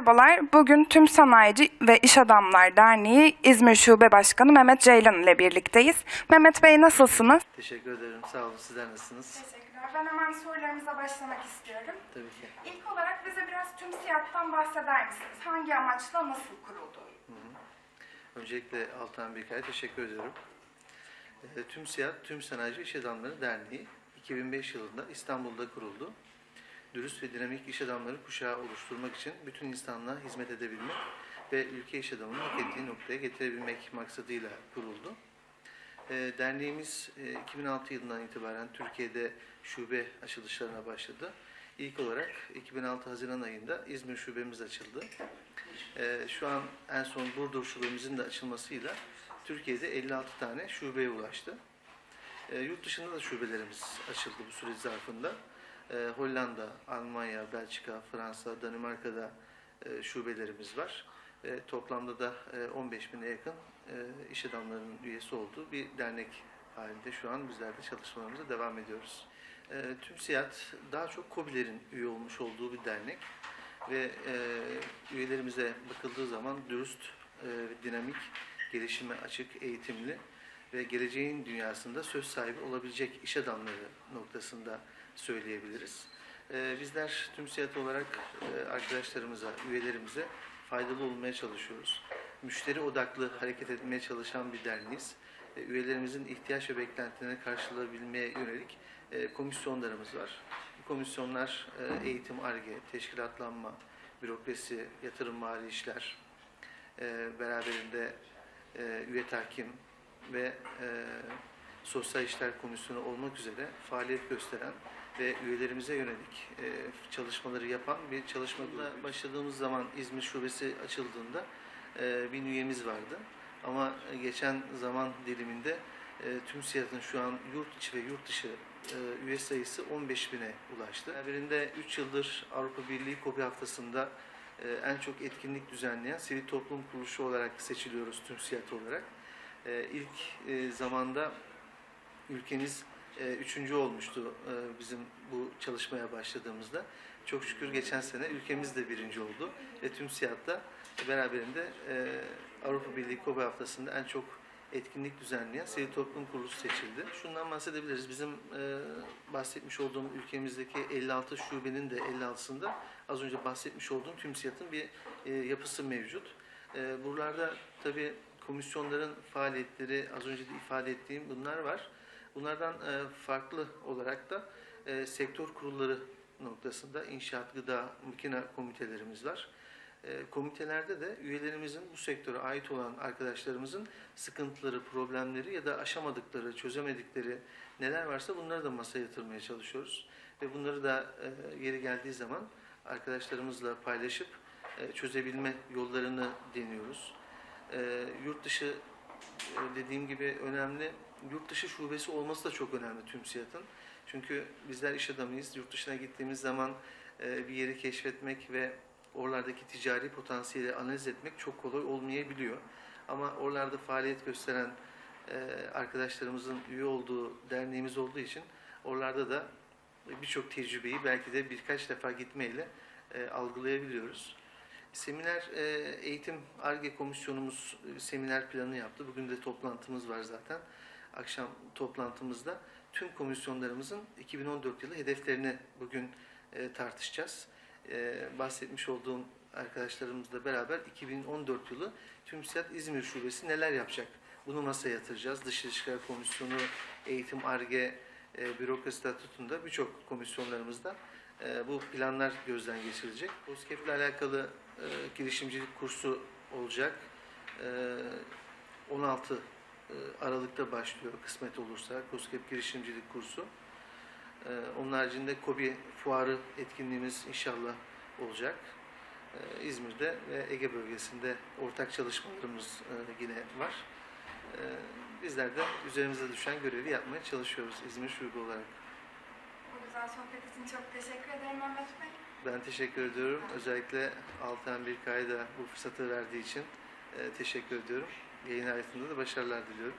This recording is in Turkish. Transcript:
Merhabalar. Bugün Tüm Sanayici ve İş Adamlar Derneği İzmir Şube Başkanı Mehmet Ceylan ile birlikteyiz. Mehmet Bey nasılsınız? Teşekkür ederim. Sağ olun. Sizler nasılsınız? Teşekkürler. Ben hemen sorularımıza başlamak istiyorum. Tabii ki. İlk olarak bize biraz Tüm Siyat'tan bahseder misiniz? Hangi amaçla nasıl kuruldu? Öncelikle Altan Birkay'a teşekkür ediyorum. Ee, Tüm Siyah, Tüm Sanayici İş Adamları Derneği 2005 yılında İstanbul'da kuruldu. Dürüst ve dinamik iş adamları kuşağı oluşturmak için bütün insanlığa hizmet edebilmek ve ülke iş adamını hak ettiği noktaya getirebilmek maksadıyla kuruldu. Ee, Derneğimiz e, 2006 yılından itibaren Türkiye'de şube açılışlarına başladı. İlk olarak 2006 Haziran ayında İzmir şubemiz açıldı. Ee, Şu an en son Burdur şubemizin de açılmasıyla Türkiye'de 56 tane şubeye ulaştı. Ee, Yurt dışında da şubelerimiz açıldı bu süreç zarfında. Ee, Hollanda, Almanya, Belçika, Fransa, Danimarka'da e, şubelerimiz var. E, Toplamda da e, 15 bine yakın e, iş adamlarının üyesi olduğu bir dernek halinde şu an bizler de çalışmalarımıza devam ediyoruz. E, Tüm Siyat daha çok KOBİ'lerin üye olmuş olduğu bir dernek ve e, üyelerimize bakıldığı zaman dürüst, e, dinamik, gelişime açık, eğitimli ve geleceğin dünyasında söz sahibi olabilecek iş adamları noktasında söyleyebiliriz. E, bizler tüm siyat olarak e, arkadaşlarımıza, üyelerimize faydalı olmaya çalışıyoruz. Müşteri odaklı hareket etmeye çalışan bir derneğiz. E, üyelerimizin ihtiyaç ve beklentilerini karşılayabilmeye yönelik e, komisyonlarımız var. Bu komisyonlar eğitim, arge, teşkilatlanma, bürokrasi, yatırım mali işler, beraberinde üye tahkim ve e, sosyal işler komisyonu olmak üzere faaliyet gösteren ve üyelerimize yönelik e, çalışmaları yapan bir çalışmada başladığımız zaman İzmir Şubesi açıldığında e, bir üyemiz vardı. Ama geçen zaman diliminde e, tüm siyasetın şu an yurt içi ve yurt dışı e, üye sayısı 15 bine ulaştı. Birinde 3 yıldır Avrupa Birliği KOBİ haftasında e, en çok etkinlik düzenleyen sivil toplum kuruluşu olarak seçiliyoruz tüm siyat olarak. E, ilk e, zamanda ülkemiz e, üçüncü olmuştu e, bizim bu çalışmaya başladığımızda. Çok şükür geçen sene ülkemiz de birinci oldu ve tüm siyatta beraberinde Avrupa Birliği KOBİ haftasında en çok etkinlik düzenleyen sivil toplum kuruluşu seçildi. Şundan bahsedebiliriz. Bizim e, bahsetmiş olduğum ülkemizdeki 56 şubenin de 56'sında az önce bahsetmiş olduğum TÜMSİAD'ın bir e, yapısı mevcut. E, buralarda tabii komisyonların faaliyetleri az önce de ifade ettiğim bunlar var. Bunlardan e, farklı olarak da e, sektör kurulları noktasında inşaat, gıda, makine komitelerimiz var. E, komitelerde de üyelerimizin bu sektöre ait olan arkadaşlarımızın sıkıntıları, problemleri ya da aşamadıkları, çözemedikleri neler varsa bunları da masaya yatırmaya çalışıyoruz. Ve bunları da e, yeri geldiği zaman arkadaşlarımızla paylaşıp e, çözebilme yollarını deniyoruz. E, yurt dışı e, dediğim gibi önemli. Yurt dışı şubesi olması da çok önemli TÜMSİAD'ın. Çünkü bizler iş adamıyız. Yurt dışına gittiğimiz zaman e, bir yeri keşfetmek ve oralardaki ticari potansiyeli analiz etmek çok kolay olmayabiliyor. Ama oralarda faaliyet gösteren e, arkadaşlarımızın üye olduğu derneğimiz olduğu için oralarda da birçok tecrübeyi belki de birkaç defa gitmeyle e, algılayabiliyoruz. Seminer e, eğitim ARGE komisyonumuz e, seminer planı yaptı. Bugün de toplantımız var zaten. Akşam toplantımızda tüm komisyonlarımızın 2014 yılı hedeflerini bugün e, tartışacağız. E, bahsetmiş olduğum arkadaşlarımızla beraber 2014 yılı TÜMSİAD İzmir Şubesi neler yapacak? Bunu masaya yatıracağız. Dış İlişkiler Komisyonu, Eğitim, ARGE, e, Bürokrasi Statütü'nde birçok komisyonlarımızda e, bu planlar gözden geçirilecek. COSGAP ile alakalı e, girişimcilik kursu olacak. E, 16 e, Aralık'ta başlıyor kısmet olursa COSGAP girişimcilik kursu. E, onun haricinde KOBİ fuarı etkinliğimiz inşallah olacak. E, İzmir'de ve Ege bölgesinde ortak çalışmalarımız e, yine var. E, bizler de üzerimize düşen görevi yapmaya çalışıyoruz İzmir Şube olarak. Güzel sohbet için çok teşekkür ederim Mehmet Bey. Ben teşekkür ediyorum. Özellikle Altan Birkay'a da bu fırsatı verdiği için e, teşekkür ediyorum. Yayın hayatında da başarılar diliyorum.